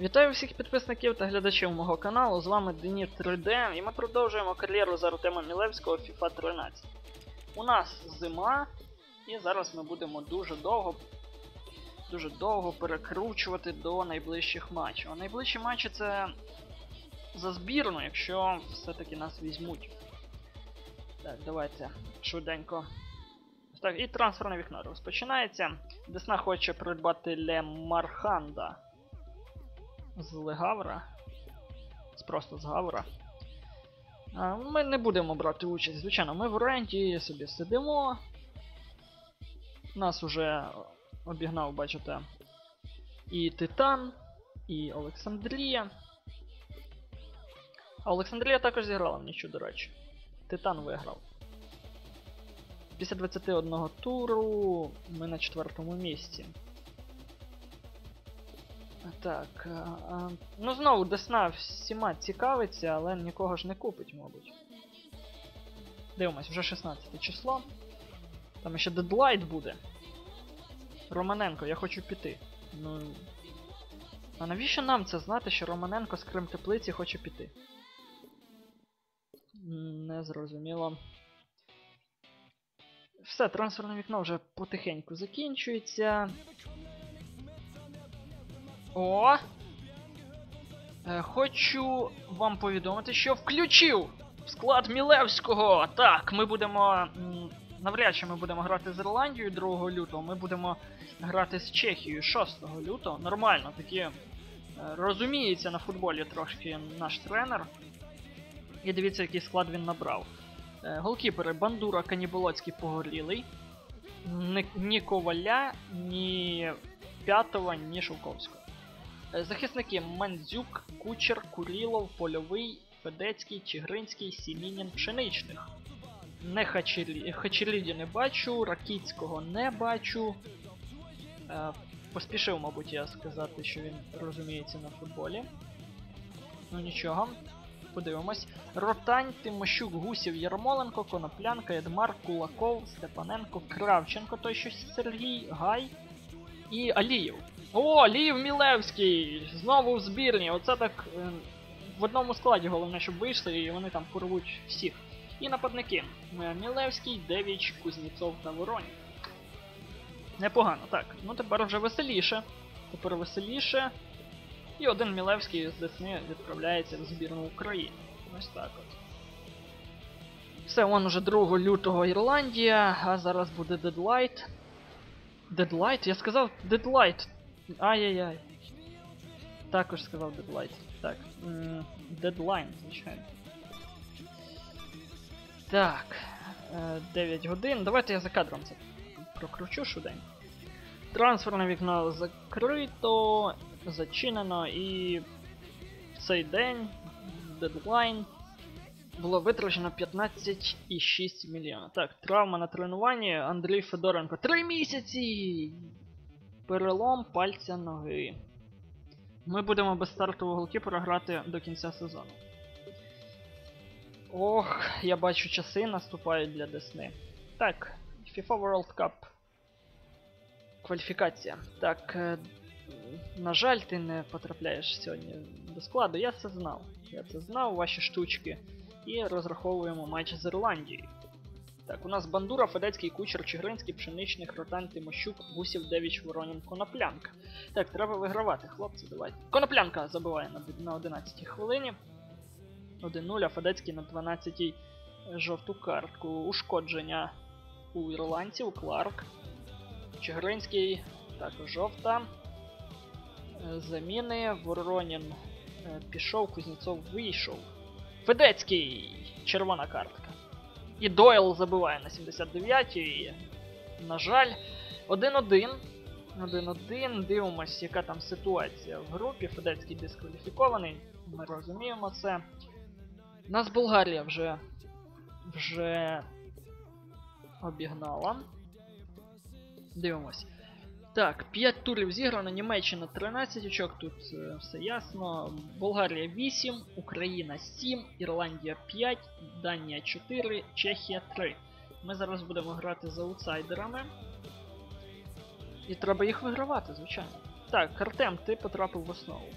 Вітаю всіх підписників та глядачів мого каналу. З вами Денис 3D і ми продовжуємо кар'єру за Артема Мілевського FIFA 13. У нас зима, і зараз ми будемо дуже довго дуже довго перекручувати до найближчих матчів. А найближчі матчі це за збірну, якщо все-таки нас візьмуть. Так, давайте швиденько. Так, і трансферне вікно розпочинається. Десна хоче придбати Ле Марханда з Легавра. Просто з Гавра. Ми не будемо брати участь. Звичайно, ми в оренді собі сидимо. Нас уже обігнав, бачите, і Титан, і Олександрія. А Олександрія також зіграла в нічу, до речі. Титан виграв. Після 21 туру ми на четвертому місці. Так. А, а, ну знову Десна всіма цікавиться, але нікого ж не купить, мабуть. Дивимось, вже 16 число. Там ще дедлайт буде. Романенко, я хочу піти. Ну. А навіщо нам це знати, що Романенко з Крим теплиці хоче піти? Не зрозуміло. Все, трансферне вікно вже потихеньку закінчується. О! Е, хочу вам повідомити, що включив склад Мілевського. Так, ми будемо. Навряд чи ми будемо грати з Ірландією 2 лютого, ми будемо грати з Чехією 6 лютого. Нормально, такі е, розуміється на футболі трошки наш тренер. І дивіться, який склад він набрав. Е, Голкіпери Бандура Каніболоцький погорілий. Ні Коваля, ні П'ятого, ні Шовковського. Е, Захисники Мандзюк, Кучер, Курілов, Польовий, Федецький, Чигринський, Сімінін, Пшеничних. Не Хачелі... Хачеліді не бачу, Ракіцького не бачу. Е, поспішив, мабуть, я сказати, що він розуміється на футболі. Ну нічого. Подивимось. Ротань, Тимощук, Гусів, Ярмоленко, Коноплянка, Едмар, Кулаков, Степаненко, Кравченко, той що Сергій, Гай і Алієв. О, Алієв Мілевський! Знову в збірні. Оце так е, в одному складі головне, щоб вийшли, і вони там порвуть всіх. І нападники. Е, Мілевський, Девіч, Кузнєцов та Воронін. Непогано, так. Ну тепер вже веселіше. Тепер веселіше. І один Мілевський з Десни відправляється в збірну України. Ось так от. Все, вон уже 2 лютого Ірландія, а зараз буде Дедлайт. Дедлайт? Я сказав Дедлайт. Ай-яй-яй. Також сказав Дедлайт. Так. Дедлайн, звичайно. Так. е, 9 годин. Давайте я за кадром це прокручу швиденько. Трансферне вікно закрито, зачинено і цей день дедлайн було витрачено 15,6 мільйона. Так, травма на тренуванні Андрій Федоренко. Три місяці! Перелом пальця ноги. Ми будемо без стартового голкіпера грати до кінця сезону. Ох, я бачу часи наступають для Десни. Так, FIFA World Cup. Кваліфікація. Так, е, на жаль, ти не потрапляєш сьогодні до складу. Я це знав. Я це знав, ваші штучки. І розраховуємо матч з Ірландією. Так, у нас Бандура, Федецький, Кучер, Чигринський, Пшеничний, Хротан, Тимощук, Гусів, Девіч, Воронін, Коноплянка. Так, треба вигравати, хлопці, давайте. Коноплянка забиває на, на 11 хвилині. 1-0, а Федецький на 12-й жовту картку. Ушкодження у ірландців, Кларк. Чигринський, також жовта. Е, Заміни. Воронін е, пішов, Кузнєцов вийшов. Федецький! Червона картка. І Дойл забиває на 79-й. На жаль, 1-1. 1-1. Дивимось, яка там ситуація в групі. Федецький дискваліфікований. Ми розуміємо це. Нас Болгарія вже вже обігнала. Дивимось. Так, 5 турів зіграно, Німеччина 13 очок, тут е, все ясно. Болгарія 8, Україна 7, Ірландія 5, Данія 4, Чехія 3. Ми зараз будемо грати з аутсайдерами. І треба їх вигравати, звичайно. Так, Артем, ти потрапив в основу.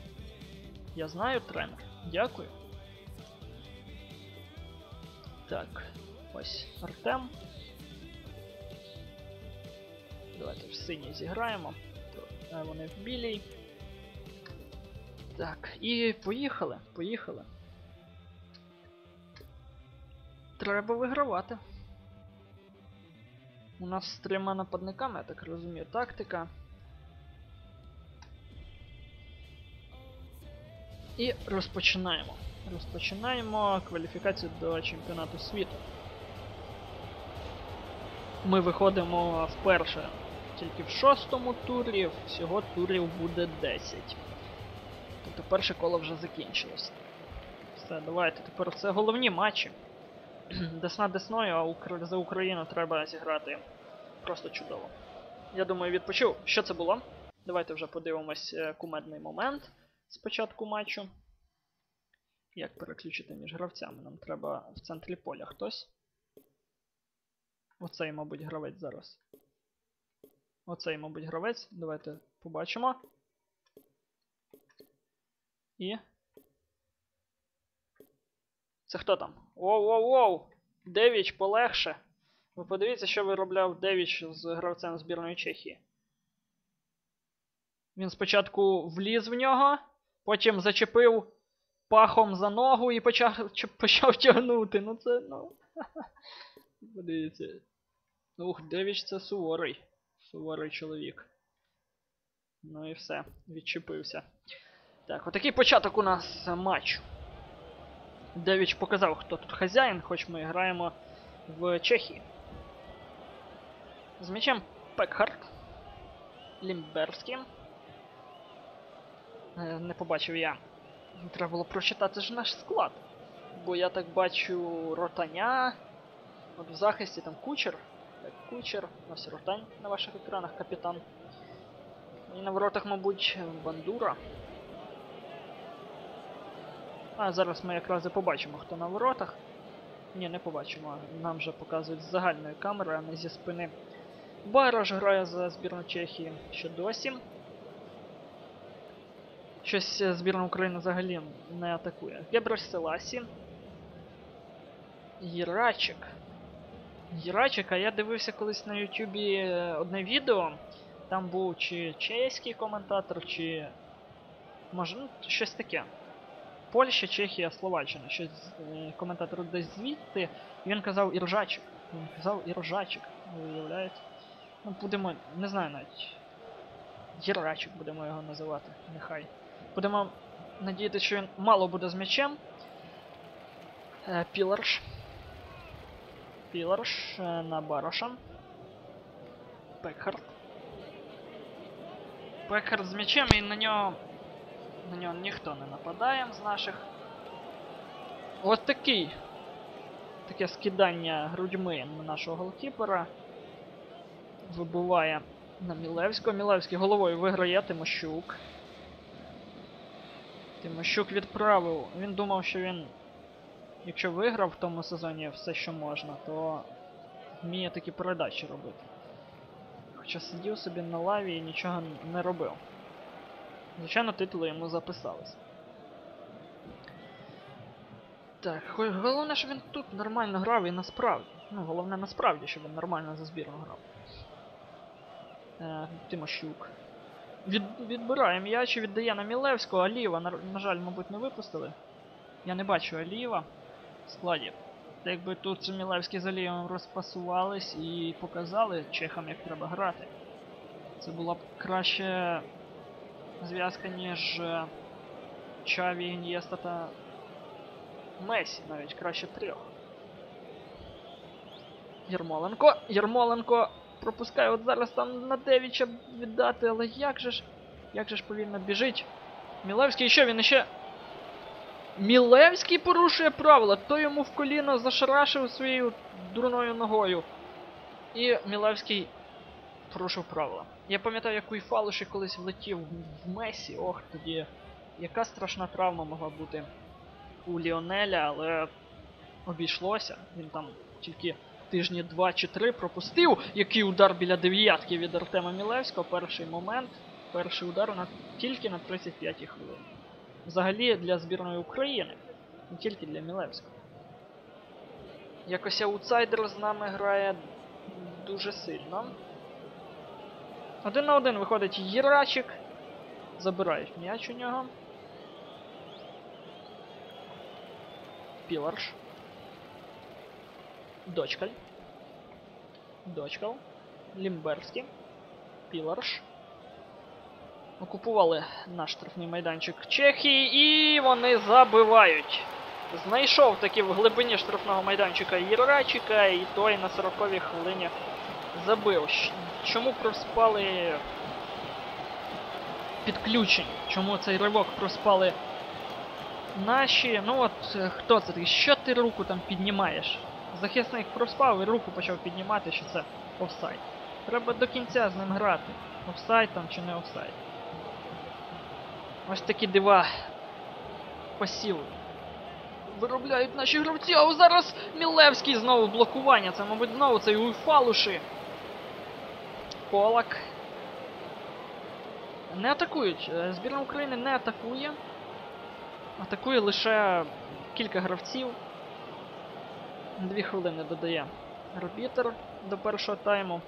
Я знаю, тренер. Дякую. Так, ось Артем. Давайте в синій зіграємо. То, е, Вони в білій. Так, і поїхали, поїхали. Треба вигравати. У нас з трьома нападниками, я так розумію, тактика. І розпочинаємо. Розпочинаємо кваліфікацію до чемпіонату світу. Ми виходимо вперше тільки в шостому турі, всього турів буде 10. Тобто перше коло вже закінчилось. Все, давайте тепер це головні матчі. Десна десною, а Укра- за Україну треба зіграти просто чудово. Я думаю, відпочив. Що це було? Давайте вже подивимось е, кумедний момент з початку матчу. Як переключити між гравцями? Нам треба в центрі поля хтось. Оцей, мабуть, гравець зараз. Оцей, мабуть, гравець. Давайте побачимо. І. Це хто там? Воу-воу-воу! Девіч полегше. Ви подивіться, що виробляв Девіч з гравцем збірної Чехії. Він спочатку вліз в нього, потім зачепив пахом за ногу і почав, почав тягнути. Ну це, ну. Подивіться. Ух, Девіч це суворий. Суворий чоловік. Ну і все, відчепився. Так, отакий початок у нас матчу. Девіч показав, хто тут хазяїн, хоч ми граємо в Чехії. З м'ячем Пекхарт. Лімберський. Е, Не побачив я. Треба було прочитати ж наш склад. Бо я так бачу ротаня. От в захисті там кучер. Так, кучер. Ось ротань на ваших екранах, капітан. І на воротах, мабуть, бандура. А зараз ми якраз і побачимо, хто на воротах. Ні, не побачимо. Нам вже показують з загальної камери, а не зі спини. Бараш грає за збірну Чехії ще досі. Щось збірна України взагалі не атакує. Гебраш Селасі. Єрачик. Єрачик, а я дивився колись на Ютубі е, одне відео. Там був чи чеський коментатор, чи. Може, ну, щось таке. Польща, Чехія, Словаччина. Щось е, коментатор десь звідти. І він казав іржачик. Він казав іржачик. Ви уявляєте? Ну, будемо, не знаю навіть. Єрачик будемо його називати, нехай. Будемо надіятися, що він мало буде з м'ячем. Е, Піларш. Піларш е, на Бароша. Пекхард. Пекхард з м'ячем і на нього. На нього ніхто не нападає з наших. Ось такий. Таке скидання грудьми на нашого голкіпера. Вибиває на Мілевського. Мілевський головою виграє Тимощук. Тимощук відправив. Він думав, що він, якщо виграв в тому сезоні все, що можна, то вміє такі передачі робити. Хоча сидів собі на лаві і нічого не робив. Звичайно, титули йому записались. Так, головне, що він тут нормально грав і насправді. Ну, головне насправді, щоб він нормально за збірну грав. Е, Тимощук. Від, відбирає м'яч і віддає на Мілевського, Алієва, на, на жаль, мабуть, не випустили. Я не бачу Алієва в складі. Та якби тут Мілевський з Алієвим розпасувались і показали чехам, як треба грати. Це була б краще зв'язка, ніж е, Чаві, Ін'єста та Месі, навіть краще трьох. Єрмоленко. Єрмоленко пропускає от зараз там на Девіча віддати, але як же ж. Як же ж повільно біжить. Мілевський, що він іще. Мілевський порушує правила, то йому в коліно зашарашив своєю дурною ногою. І Мілевський порушив правила. Я пам'ятаю, як Уйфалуші колись влетів в Месі. Ох, тоді яка страшна травма могла бути у Ліонеля, але обійшлося. Він там тільки тижні два чи три пропустив. Який удар біля дев'ятки від Артема Мілевського. Перший момент, перший удар на, тільки на 35-й хвилині. Взагалі для збірної України, не тільки для Мілевського. Якось аутсайдер з нами грає дуже сильно. Один на один виходить Єрачик. Забирають м'яч у нього. Піларш. Дочкаль. Дочкал. Лімберський. Піларш. Окупували наш штрафний майданчик Чехії і вони забивають. Знайшов таки в глибині штрафного майданчика Єрачика, і той на 40-й хвилині забив. Чому проспали підключень? Чому цей ривок проспали наші? Ну от е, хто це такий? Що ти руку там піднімаєш? Захисник проспав і руку почав піднімати, що це офсайд. Треба до кінця з ним грати. Офсайд там чи не офсайд. Ось такі дива посіву. Виробляють наші гравці, а зараз Мілевський знову блокування. Це, мабуть, знову цей Уйфалуші. Полак. Не атакують. Е, Збірна України не атакує. Атакує лише кілька гравців. Дві хвилини додає арбітер до першого тайму.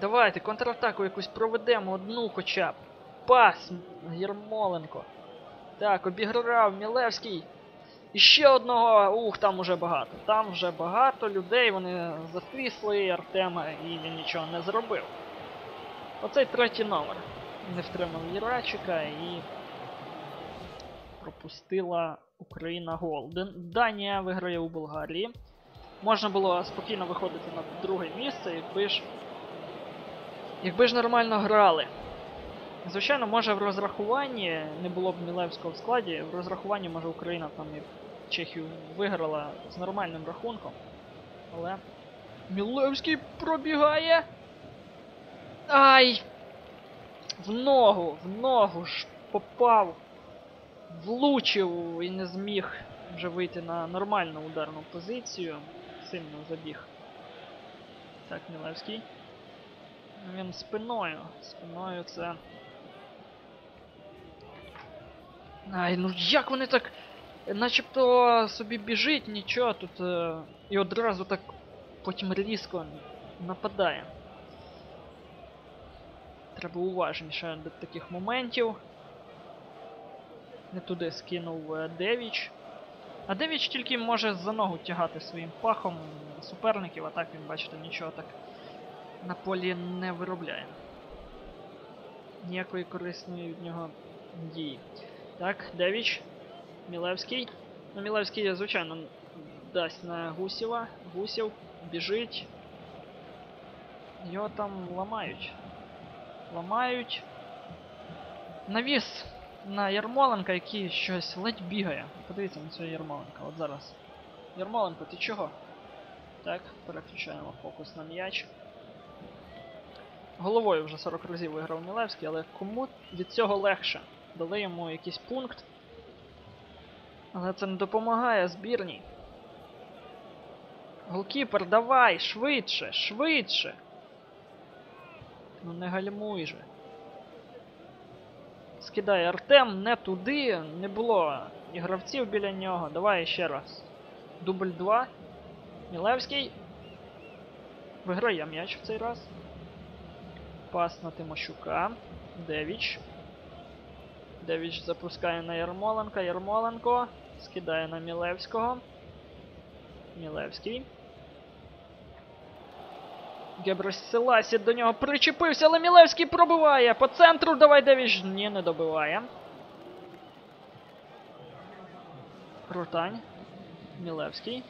Давайте контратаку якусь проведемо одну хоча б. Пас Єрмоленко. Так, обіграв Мілевський. І ще одного. Ух, там уже багато. Там вже багато людей, вони затрісли Артема і він нічого не зробив. Оцей третій номер. Не втримав Єрачика і пропустила Україна гол. Данія виграє у Болгарії. Можна було спокійно виходити на друге місце, якби ж. Якби ж нормально грали. Звичайно, може в розрахуванні не було б Мілевського в складі, в розрахуванні може Україна там і Чехію виграла з нормальним рахунком. Але. Мілевський пробігає. Ай! В ногу, в ногу ж попав. Влучив і не зміг вже вийти на нормальну ударну позицію. Сильно забіг. Так, Мілевський. Він спиною. Спиною це. Ай, ну як вони так. Начебто собі біжить, нічого тут. Е... І одразу так потім різко нападає. Треба уважніше до таких моментів. Не туди скинув е, Девіч. А Девіч тільки може за ногу тягати своїм пахом суперників, а так він, бачите, нічого так на полі не виробляє. Ніякої корисної від нього дії. Так, Девіч. Мілевський. Ну, Мілевський, звичайно, дасть на Гусєва. Гусєв біжить. Його там ламають. Ламають. Навіс на Ярмоленка, який щось ледь бігає. Подивіться на цього Ярмоленка. От зараз. Ярмоленко, ти чого? Так, переключаємо фокус на м'яч. Головою вже 40 разів виграв Мілевський, але кому від цього легше? Дали йому якийсь пункт. Але це не допомагає збірній. Голкіпер, давай, швидше, швидше. Ну не гальмуй же. Скидає Артем не туди, не було гравців біля нього. Давай ще раз. Дубль 2. Мілевський. Виграє м'яч в цей раз. Пас на Тимощука. Девіч. Девіч запускає на Ярмоленка. Ярмоленко. Скидає на Мілевського. Мілевський. Гебросиласі до нього причепився, але Мілевський пробиває. По центру давай Девіч. Ні, не добиває. Рутань. Мілевський.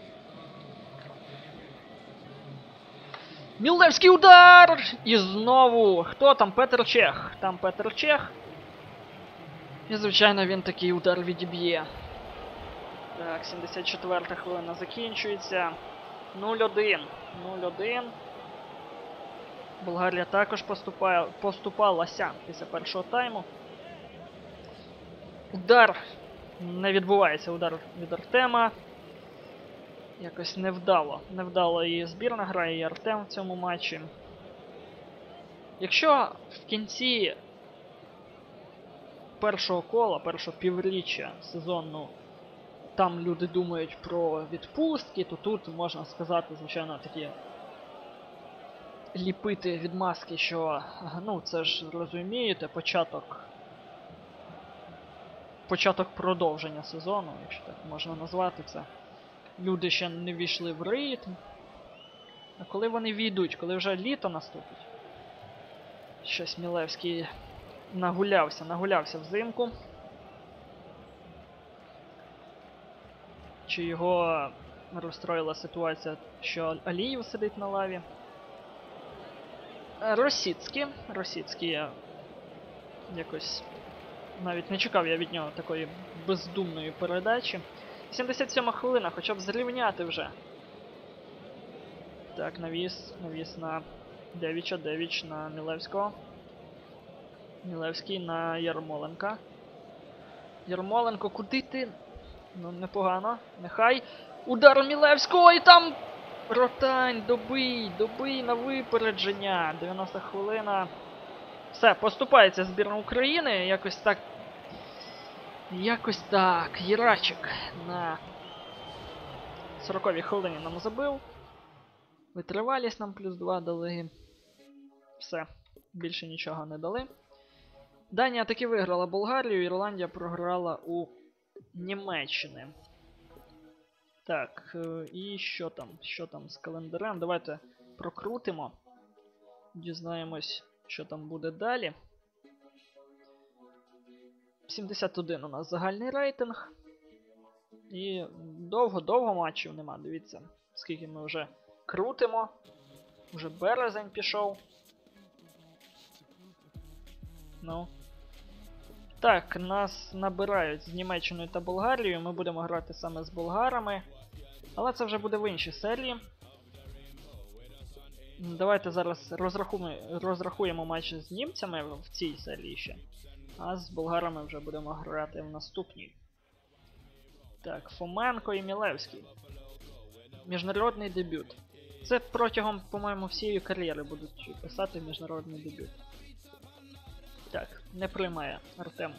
Мілевський удар! І знову. Хто там? Петр Чех. Там Петр Чех. І, звичайно, він такий удар відіб'є. Так, 74 хвилина закінчується. 0-1. 0-1. Болгарія також поступає, поступалася після першого тайму. Удар. Не відбувається удар від Артема. Якось невдало. Невдало і збірна грає, і Артем в цьому матчі. Якщо в кінці першого кола, першого півріччя сезону там люди думають про відпустки, то тут можна сказати, звичайно, такі ліпити відмазки, що ну це ж розумієте, початок. Початок продовження сезону, якщо так можна назвати це. Люди ще не війшли в ритм. А коли вони війдуть, коли вже літо наступить? Щось Мілевський нагулявся, нагулявся взимку. Чи його розстроїла ситуація, що Аліїв сидить на лаві? Е. Росіцький я якось навіть не чекав я від нього такої бездумної передачі. 77 хвилина, хоча б зрівняти вже. Так, навіс, навіс на Девіча, Девіч на Мілевського. Мілевський на Ярмоленка. Ярмоленко, куди ти? Ну, непогано. Нехай. Удар Мілевського і там. Ротань, добий, добий на випередження. 90 хвилина. Все, поступається збірна України. Якось так. Якось так. Єрачик на 40-й хвилині нам забив. Витривалість нам плюс 2 дали. Все. Більше нічого не дали. Данія таки виграла Болгарію, Ірландія програла у Німеччини. Так, е, і що там? Що там з календарем? Давайте прокрутимо. Дізнаємось, що там буде далі. 71 у нас загальний рейтинг. І довго-довго матчів нема. Дивіться, скільки ми вже крутимо. Уже березень пішов. Ну. Так, нас набирають з Німеччиною та Болгарією. Ми будемо грати саме з болгарами. Але це вже буде в іншій серії. Давайте зараз розрахуємо, розрахуємо матч з німцями в цій серії ще. А з болгарами вже будемо грати в наступній. Так, Фоменко і Мілевський. Міжнародний дебют. Це протягом, по-моєму, всієї кар'єри будуть писати міжнародний дебют. Так, не приймає Артем.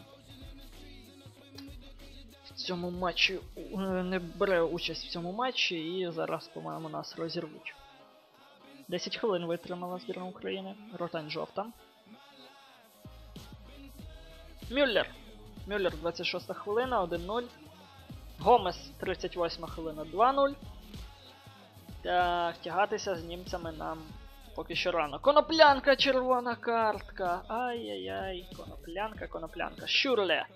В цьому матчі не бере участь в цьому матчі і зараз, по-моєму, нас розірвуть. 10 хвилин витримала збірна України. Ротань жовта. Мюллер. Мюллер 26 хвилина, 1-0. Гомес 38 хвилина 2-0. Так, тягатися з німцями нам поки що рано. Коноплянка, червона картка. Ай-яй-яй. Коноплянка, коноплянка. Щурле.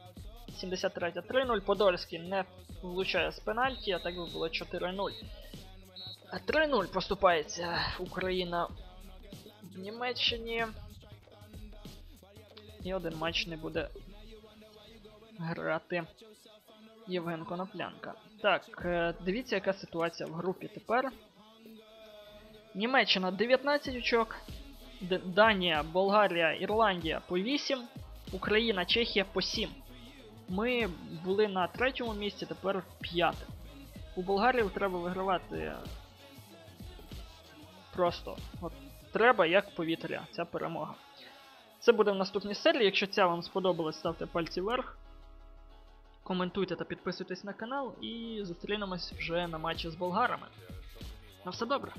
73 3-0. Подольський не влучає з пенальті, а так би було 4-0. 3-0 поступається Україна в Німеччині. І один матч не буде грати Євген Коноплянка. Так, е, дивіться, яка ситуація в групі тепер. Німеччина 19 очок, Данія, Болгарія, Ірландія по 8, Україна, Чехія по 7. Ми були на третьому місці, тепер п'яте. У Болгарії треба вигравати просто. От треба як повітря, ця перемога. Це буде в наступній серії. Якщо ця вам сподобалась, ставте пальці вверх. Коментуйте та підписуйтесь на канал і зустрінемось вже на матчі з болгарами. На все добре!